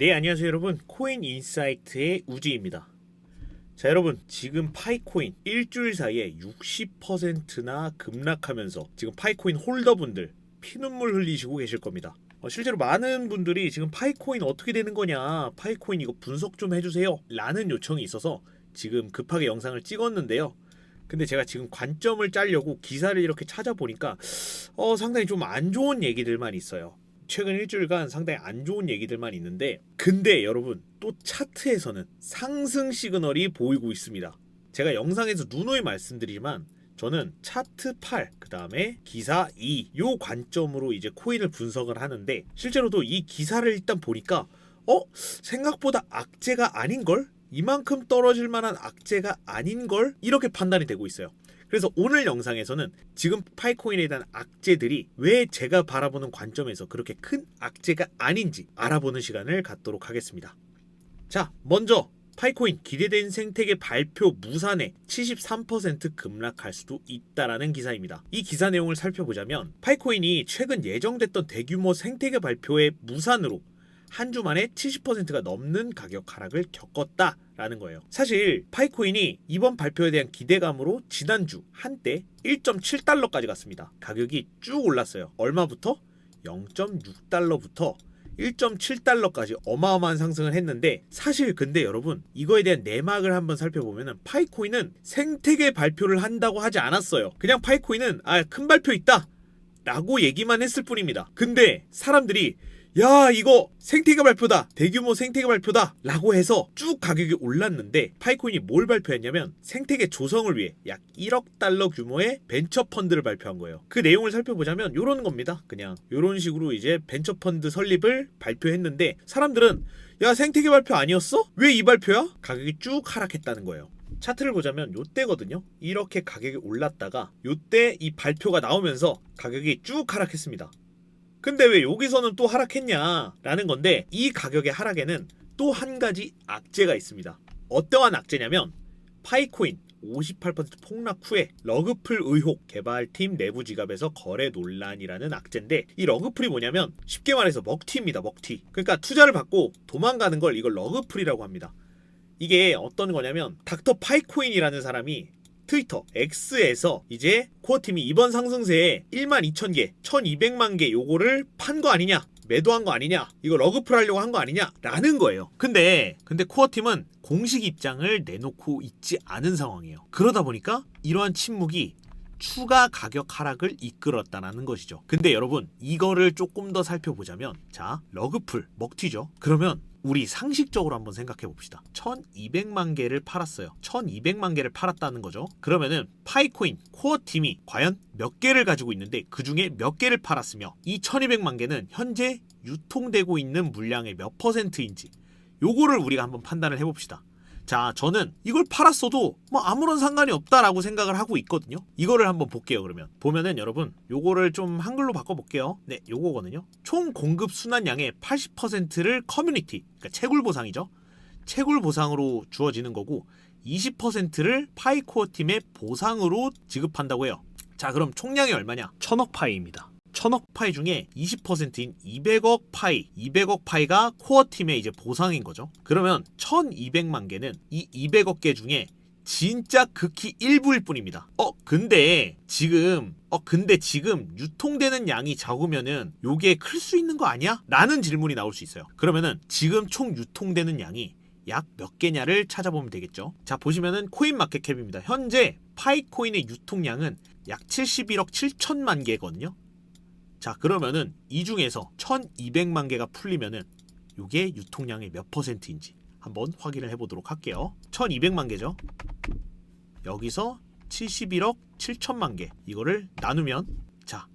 네 안녕하세요 여러분. 코인 인사이트의 우지입니다. 자 여러분 지금 파이코인 일주일 사이에 60%나 급락하면서 지금 파이코인 홀더분들 피눈물 흘리시고 계실 겁니다. 어, 실제로 많은 분들이 지금 파이코인 어떻게 되는 거냐 파이코인 이거 분석 좀 해주세요 라는 요청이 있어서 지금 급하게 영상을 찍었는데요. 근데 제가 지금 관점을 짜려고 기사를 이렇게 찾아보니까 어, 상당히 좀 안 좋은 얘기들만 있어요 최근 일주일간 상당히 안 좋은 얘기들만 있는데 근데 여러분 또 차트에서는 상승 시그널이 보이고 있습니다. 제가 영상에서 누누이 말씀드리지만 저는 차트 8, 그 다음에 기사 2, 요 관점으로 이제 코인을 분석을 하는데 실제로도 이 기사를 일단 보니까 어? 생각보다 악재가 아닌걸? 이만큼 떨어질 만한 악재가 아닌걸? 이렇게 판단이 되고 있어요. 그래서 오늘 영상에서는 지금 파이코인에 대한 악재들이 왜 제가 바라보는 관점에서 그렇게 큰 악재가 아닌지 알아보는 시간을 갖도록 하겠습니다. 자, 먼저 파이코인 기대된 생태계 발표 무산에 73% 급락할 수도 있다라는 기사입니다. 이 기사 내용을 살펴보자면 파이코인이 최근 예정됐던 대규모 생태계 발표의 무산으로 한 주 만에 70%가 넘는 가격 하락을 겪었다 라는 거예요. 사실 파이코인이 이번 발표에 대한 기대감으로 지난주 한때 1.7달러까지 갔습니다. 가격이 쭉 올랐어요. 얼마부터? 0.6달러부터 1.7달러까지 어마어마한 상승을 했는데 사실 근데 여러분 이거에 대한 내막을 한번 살펴보면은 파이코인은 생태계 발표를 한다고 하지 않았어요. 그냥 파이코인은 아 큰 발표 있다 라고 얘기만 했을 뿐입니다. 근데 사람들이 야 이거 생태계 발표다 대규모 생태계 발표다 라고 해서 쭉 가격이 올랐는데 파이코인이 뭘 발표했냐면 생태계 조성을 위해 약 1억 달러 규모의 벤처 펀드를 발표한 거예요 그 내용을 살펴보자면 요런 겁니다 그냥 요런 식으로 이제 벤처 펀드 설립을 발표했는데 사람들은 야 생태계 발표 아니었어? 왜 이 발표야? 가격이 쭉 하락했다는 거예요 차트를 보자면 요때거든요. 이렇게 가격이 올랐다가 요때 이 발표가 나오면서 가격이 쭉 하락했습니다. 근데 왜 여기서는 또 하락했냐라는 건데 이 가격의 하락에는 또 한 가지 악재가 있습니다. 어떠한 악재냐면 파이코인 58% 폭락 후에 러그풀 의혹 개발팀 내부 지갑에서 거래 논란이라는 악재인데 이 러그풀이 뭐냐면 쉽게 말해서 먹튀입니다 먹튀 그러니까 투자를 받고 도망가는 걸 이걸 러그풀이라고 합니다 이게 어떤 거냐면 닥터 파이코인이라는 사람이 트위터 X에서 이제 코어팀이 이번 상승세에 1만 2천 개, 1,200만 개 요거를 판 거 아니냐? 매도한 거 아니냐? 이거 러그풀 하려고 한 거 아니냐? 라는 거예요. 근데 근데 코어팀은 공식 입장을 내놓고 있지 않은 상황이에요. 그러다 보니까 이러한 침묵이 추가 가격 하락을 이끌었다는 것이죠. 근데 여러분 이거를 조금 더 살펴보자면 자 러그풀 먹튀죠. 그러면 우리 상식적으로 한번 생각해 봅시다. 1200만 개를 팔았어요. 1200만 개를 팔았다는 거죠. 그러면은 파이코인 코어 팀이 과연 몇 개를 가지고 있는데 그 중에 몇 개를 팔았으며 이 1200만 개는 현재 유통되고 있는 물량의 몇 퍼센트인지 요거를 우리가 한번 판단을 해 봅시다. 자, 저는 이걸 팔았어도 뭐 아무런 상관이 없다라고 생각을 하고 있거든요. 이거를 한번 볼게요, 그러면. 보면은 여러분, 요거를 좀 한글로 바꿔 볼게요. 네, 요거거든요. 총 공급 순환량의 80%를 커뮤니티, 그러니까 채굴 보상이죠. 채굴 보상으로 주어지는 거고 20%를 파이코어 팀의 보상으로 지급한다고 해요. 자, 그럼 총량이 얼마냐? 천억 파이입니다. 천억 파이 중에 20%인 200억 파이, 200억 파이가 코어 팀의 이제 보상인 거죠. 그러면 1200만 개는 이 200억 개 중에 진짜 극히 일부일 뿐입니다. 어, 근데 지금 어 근데 지금 유통되는 양이 적으면은 요게 클 수 있는 거 아니야? 라는 질문이 나올 수 있어요. 그러면은 지금 총 유통되는 양이 약 몇 개냐를 찾아보면 되겠죠. 자, 보시면은 코인 마켓캡입니다. 현재 파이코인의 유통량은 약 71억 7천만 개거든요. 자 그러면은 이 중에서 1200만 개가 풀리면은 요게 유통량의 몇 퍼센트인지 한번 확인을 해보도록 할게요. 1200만 개죠? 여기서 71억 7천만 개. 이거를 나누면 자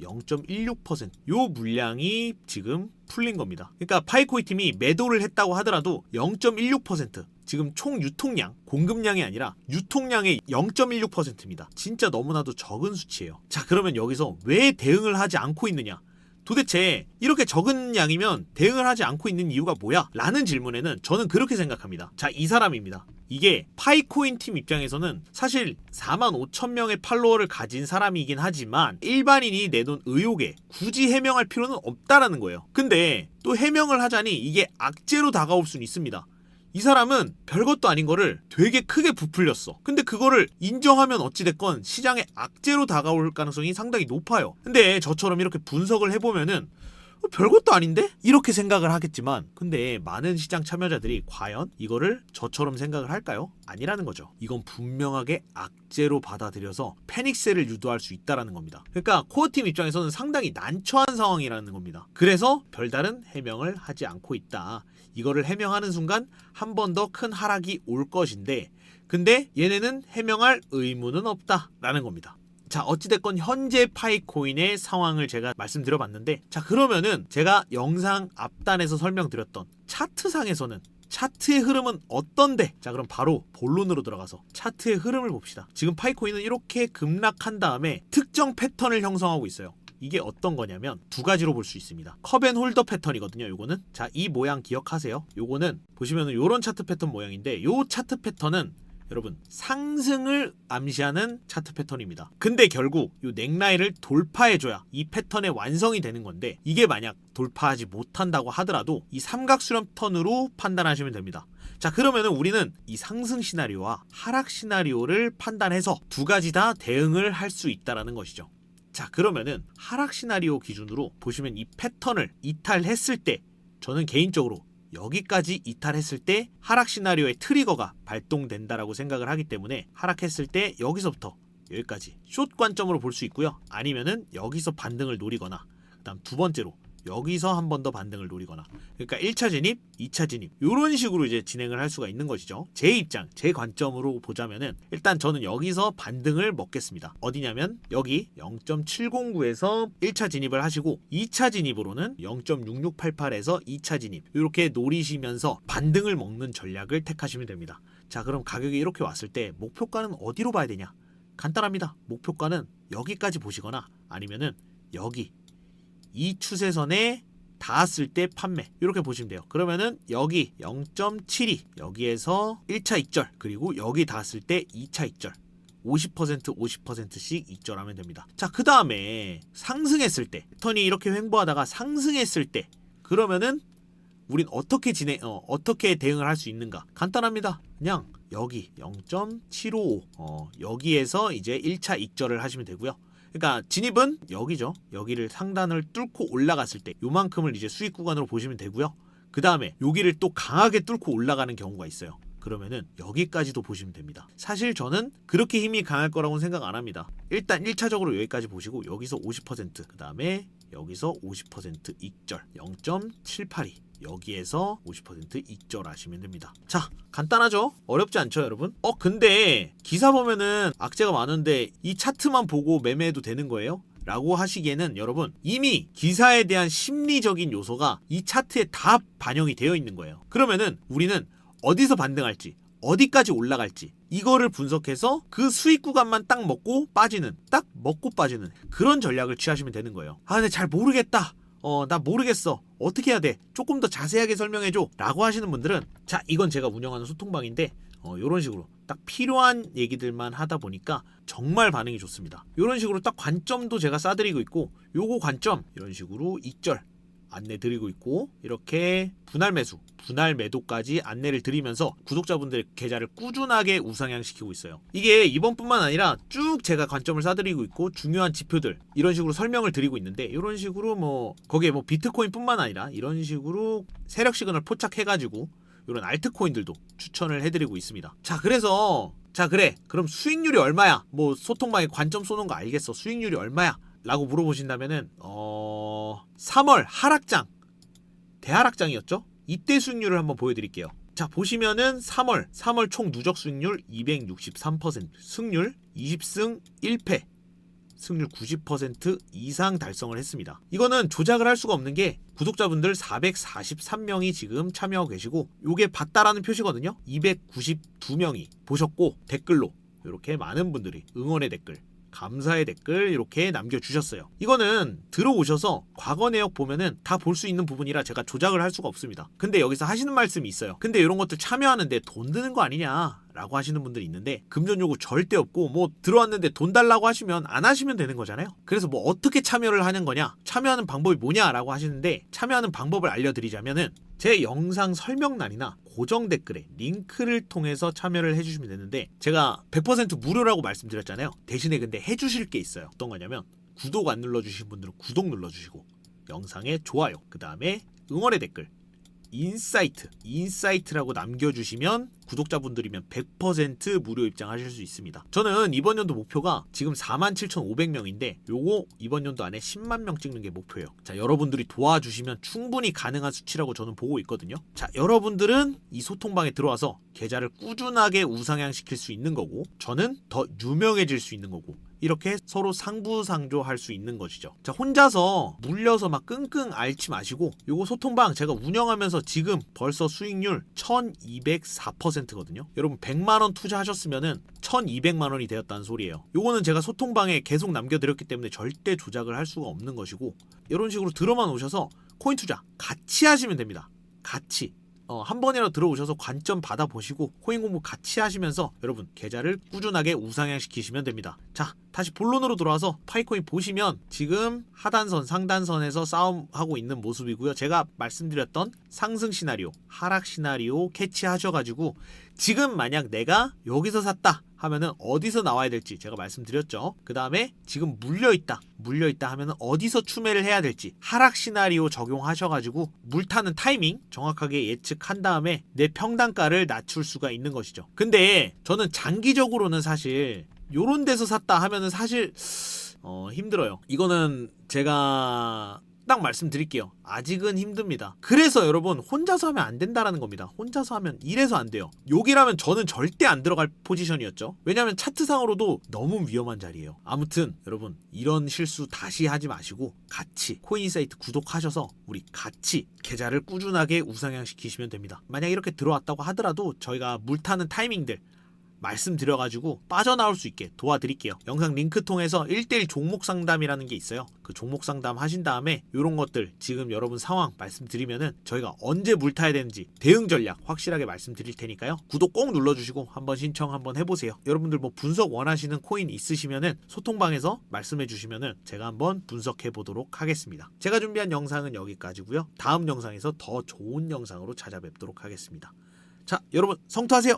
0.0.16%요 물량이 지금 풀린 겁니다 그러니까 파이코이 팀이 매도를 했다고 하더라도 0.16% 지금 총 유통량, 공급량이 아니라 유통량의 0.16%입니다. 진짜 너무나도 적은 수치예요. 자, 그러면 여기서 왜 대응을 하지 않고 있느냐? 도대체 이렇게 적은 양이면 대응을 하지 않고 있는 이유가 뭐야? 라는 질문에는 저는 그렇게 생각합니다. 자, 이 사람입니다. 이게 파이코인 팀 입장에서는 사실 4만 5천 명의 팔로워를 가진 사람이긴 하지만 일반인이 내놓은 의혹에 굳이 해명할 필요는 없다라는 거예요. 근데 또 해명을 하자니 이게 악재로 다가올 수는 있습니다. 이 사람은 별것도 아닌 거를 되게 크게 부풀렸어. 근데 그거를 인정하면 어찌됐건 시장에 악재로 다가올 가능성이 상당히 높아요. 근데 저처럼 이렇게 분석을 해보면은 어, 별것도 아닌데? 이렇게 생각을 하겠지만 근데 많은 시장 참여자들이 과연 이거를 저처럼 생각을 할까요? 아니라는 거죠. 이건 분명하게 악재로 받아들여서 패닉세를 유도할 수 있다라는 겁니다. 그러니까 코어팀 입장에서는 상당히 난처한 상황이라는 겁니다. 그래서 별다른 해명을 하지 않고 있다. 이거를 해명하는 순간 한 번 더 큰 하락이 올 것인데 근데 얘네는 해명할 의무는 없다라는 겁니다. 자, 어찌됐건 현재 파이코인의 상황을 제가 말씀드려봤는데, 자, 그러면은 제가 영상 앞단에서 설명드렸던 차트상에서는 차트의 흐름은 어떤데? 자, 그럼 바로 본론으로 들어가서 차트의 흐름을 봅시다. 지금 파이코인은 이렇게 급락한 다음에 특정 패턴을 형성하고 있어요. 이게 어떤 거냐면 두 가지로 볼 수 있습니다. 컵앤 홀더 패턴이거든요. 요거는 자, 이 모양 기억하세요. 요거는 보시면은 요런 차트 패턴 모양인데 요 차트 패턴은 여러분 상승을 암시하는 차트 패턴입니다. 근데 결국 이 넥라인을 돌파해줘야 이 패턴의 완성이 되는 건데 이게 만약 돌파하지 못한다고 하더라도 이 삼각수렴 턴으로 판단하시면 됩니다. 자 그러면은 우리는 이 상승 시나리오와 하락 시나리오를 판단해서 두 가지 다 대응을 할 수 있다라는 것이죠. 자 그러면은 하락 시나리오 기준으로 보시면 이 패턴을 이탈했을 때 저는 개인적으로 여기까지 이탈했을 때 하락 시나리오의 트리거가 발동된다라고 생각을 하기 때문에 하락했을 때 여기서부터 여기까지 숏 관점으로 볼 수 있고요. 아니면은 여기서 반등을 노리거나 그다음 두 번째로 여기서 한 번 더 반등을 노리거나 그러니까 1차 진입, 2차 진입 이런 식으로 이제 진행을 할 수가 있는 것이죠. 제 입장, 제 관점으로 보자면은 일단 저는 여기서 반등을 먹겠습니다. 어디냐면 여기 0.709에서 1차 진입을 하시고 2차 진입으로는 0.6688에서 2차 진입 이렇게 노리시면서 반등을 먹는 전략을 택하시면 됩니다. 자, 그럼 가격이 이렇게 왔을 때 목표가는 어디로 봐야 되냐? 간단합니다. 목표가는 여기까지 보시거나 아니면은 여기 이 추세선에 닿았을 때 판매 이렇게 보시면 돼요. 그러면은 여기 0.72 여기에서 1차 익절 그리고 여기 닿았을 때 2차 익절 50% 50%씩 익절하면 됩니다. 자, 그 다음에 상승했을 때 턴이 이렇게 횡보하다가 상승했을 때 그러면은 우린 어떻게 진행 어, 어떻게 대응을 할 수 있는가? 간단합니다. 그냥 여기 0.755 어, 여기에서 이제 1차 익절을 하시면 되고요. 그러니까 진입은 여기죠. 여기를 상단을 뚫고 올라갔을 때 요만큼을 이제 수익 구간으로 보시면 되고요. 그 다음에 여기를 또 강하게 뚫고 올라가는 경우가 있어요. 그러면은 여기까지도 보시면 됩니다. 사실 저는 그렇게 힘이 강할 거라고는 생각 안 합니다. 일단 1차적으로 여기까지 보시고 여기서 50%그 다음에 여기서 50% 익절 0.782 여기에서 50% 익절하시면 됩니다. 자, 간단하죠? 어렵지 않죠, 여러분? 어, 근데 기사 보면은 악재가 많은데 이 차트만 보고 매매해도 되는 거예요? 라고 하시기에는 여러분 이미 기사에 대한 심리적인 요소가 이 차트에 다 반영이 되어 있는 거예요. 그러면은 우리는 어디서 반등할지 어디까지 올라갈지 이거를 분석해서 그 수익 구간만 딱 먹고 빠지는 딱 먹고 빠지는 그런 전략을 취하시면 되는 거예요. 아 근데 잘 모르겠다. 어, 나 모르겠어. 어떻게 해야 돼? 조금 더 자세하게 설명해줘. 라고 하시는 분들은, 자, 이건 제가 운영하는 소통방인데, 어, 요런 식으로 딱 필요한 얘기들만 하다 보니까 정말 반응이 좋습니다. 요런 식으로 딱 관점도 제가 싸드리고 있고, 요거 관점, 이런 식으로 익절, 안내 드리고 있고 이렇게 분할 매수, 분할 매도까지 안내를 드리면서 구독자분들의 계좌를 꾸준하게 우상향시키고 있어요. 이게 이번뿐만 아니라 쭉 제가 관점을 싸드리고 있고 중요한 지표들 이런 식으로 설명을 드리고 있는데 이런 식으로 뭐 거기에 뭐 비트코인뿐만 아니라 이런 식으로 세력 시그널 포착해가지고 이런 알트코인들도 추천을 해드리고 있습니다. 자 그래서 자 그래 그럼 수익률이 얼마야? 뭐 소통방에 관점 쏘는 거 알겠어. 수익률이 얼마야? 라고 물어보신다면은 어 3월 하락장 대하락장이었죠? 이때 수익률을 한번 보여드릴게요. 자 보시면은 3월 3월 총 누적 수익률 263% 승률 20승 1패 승률 90% 이상 달성을 했습니다. 이거는 조작을 할 수가 없는 게 구독자분들 443명이 지금 참여하고 계시고 요게 봤다라는 표시거든요. 292명이 보셨고 댓글로 이렇게 많은 분들이 응원의 댓글 감사의 댓글 이렇게 남겨주셨어요. 이거는 들어오셔서 과거 내역 보면은 다 볼 수 있는 부분이라 제가 조작을 할 수가 없습니다. 근데 여기서 하시는 말씀이 있어요. 근데 이런 것들 참여하는데 돈 드는 거 아니냐? 라고 하시는 분들이 있는데 금전 요구 절대 없고 뭐 들어왔는데 돈 달라고 하시면 안 하시면 되는 거잖아요. 그래서 뭐 어떻게 참여를 하는 거냐? 참여하는 방법이 뭐냐 라고 하시는데 참여하는 방법을 알려드리자면은 제 영상 설명란이나 고정 댓글에 링크를 통해서 참여를 해주시면 되는데 제가 100% 무료라고 말씀드렸잖아요. 대신에 근데 해주실 게 있어요. 어떤 거냐면 구독 안 눌러주신 분들은 구독 눌러주시고 영상에 좋아요 그 다음에 응원의 댓글 인사이트 인사이트라고 남겨주시면 구독자분들이면 100% 무료 입장하실 수 있습니다. 저는 이번 연도 목표가 지금 47,500명인데 요거 이번 연도 안에 10만 명 찍는 게 목표예요. 자 여러분들이 도와주시면 충분히 가능한 수치라고 저는 보고 있거든요. 자 여러분들은 이 소통방에 들어와서 계좌를 꾸준하게 우상향시킬 수 있는 거고 저는 더 유명해질 수 있는 거고 이렇게 서로 상부상조할 수 있는 것이죠. 자, 혼자서 물려서 막 끙끙 앓지 마시고 요거 소통방 제가 운영하면서 지금 벌써 수익률 1204% 거든요. 여러분 100만 원 투자하셨으면은 1200만 원이 되었다는 소리예요. 요거는 제가 소통방에 계속 남겨 드렸기 때문에 절대 조작을 할 수가 없는 것이고 이런 식으로 들어만 오셔서 코인 투자 같이 하시면 됩니다. 같이 어, 한 번이라도 들어오셔서 관점 받아보시고 코인 공부 같이 하시면서 여러분 계좌를 꾸준하게 우상향시키시면 됩니다. 자 다시 본론으로 돌아와서 파이코인 보시면 지금 하단선 상단선에서 싸움하고 있는 모습이고요. 제가 말씀드렸던 상승 시나리오 하락 시나리오 캐치하셔가지고 지금 만약 내가 여기서 샀다 하면은 어디서 나와야 될지 제가 말씀드렸죠. 그 다음에 지금 물려있다, 물려있다 하면은 어디서 추매를 해야 될지 하락 시나리오 적용하셔가지고 물타는 타이밍 정확하게 예측한 다음에 내 평단가를 낮출 수가 있는 것이죠. 근데 저는 장기적으로는 사실 요런 데서 샀다 하면은 사실 어, 힘들어요. 이거는 제가 딱 말씀드릴게요. 아직은 힘듭니다. 그래서 여러분 혼자서 하면 안 된다라는 겁니다. 혼자서 하면 이래서 안 돼요. 여기라면 저는 절대 안 들어갈 포지션이었죠. 왜냐하면 차트상으로도 너무 위험한 자리예요. 아무튼 여러분 이런 실수 다시 하지 마시고 같이 코인사이트 구독하셔서 우리 같이 계좌를 꾸준하게 우상향 시키시면 됩니다. 만약 이렇게 들어왔다고 하더라도 저희가 물타는 타이밍들 말씀드려가지고 빠져나올 수 있게 도와드릴게요. 영상 링크 통해서 1대1 종목 상담이라는 게 있어요. 그 종목 상담 하신 다음에 이런 것들 지금 여러분 상황 말씀드리면은 저희가 언제 물 타야 되는지 대응 전략 확실하게 말씀드릴 테니까요. 구독 꼭 눌러주시고 한번 신청 한번 해보세요. 여러분들 뭐 분석 원하시는 코인 있으시면은 소통방에서 말씀해 주시면은 제가 한번 분석해 보도록 하겠습니다. 제가 준비한 영상은 여기까지고요. 다음 영상에서 더 좋은 영상으로 찾아뵙도록 하겠습니다. 자, 여러분 성투하세요.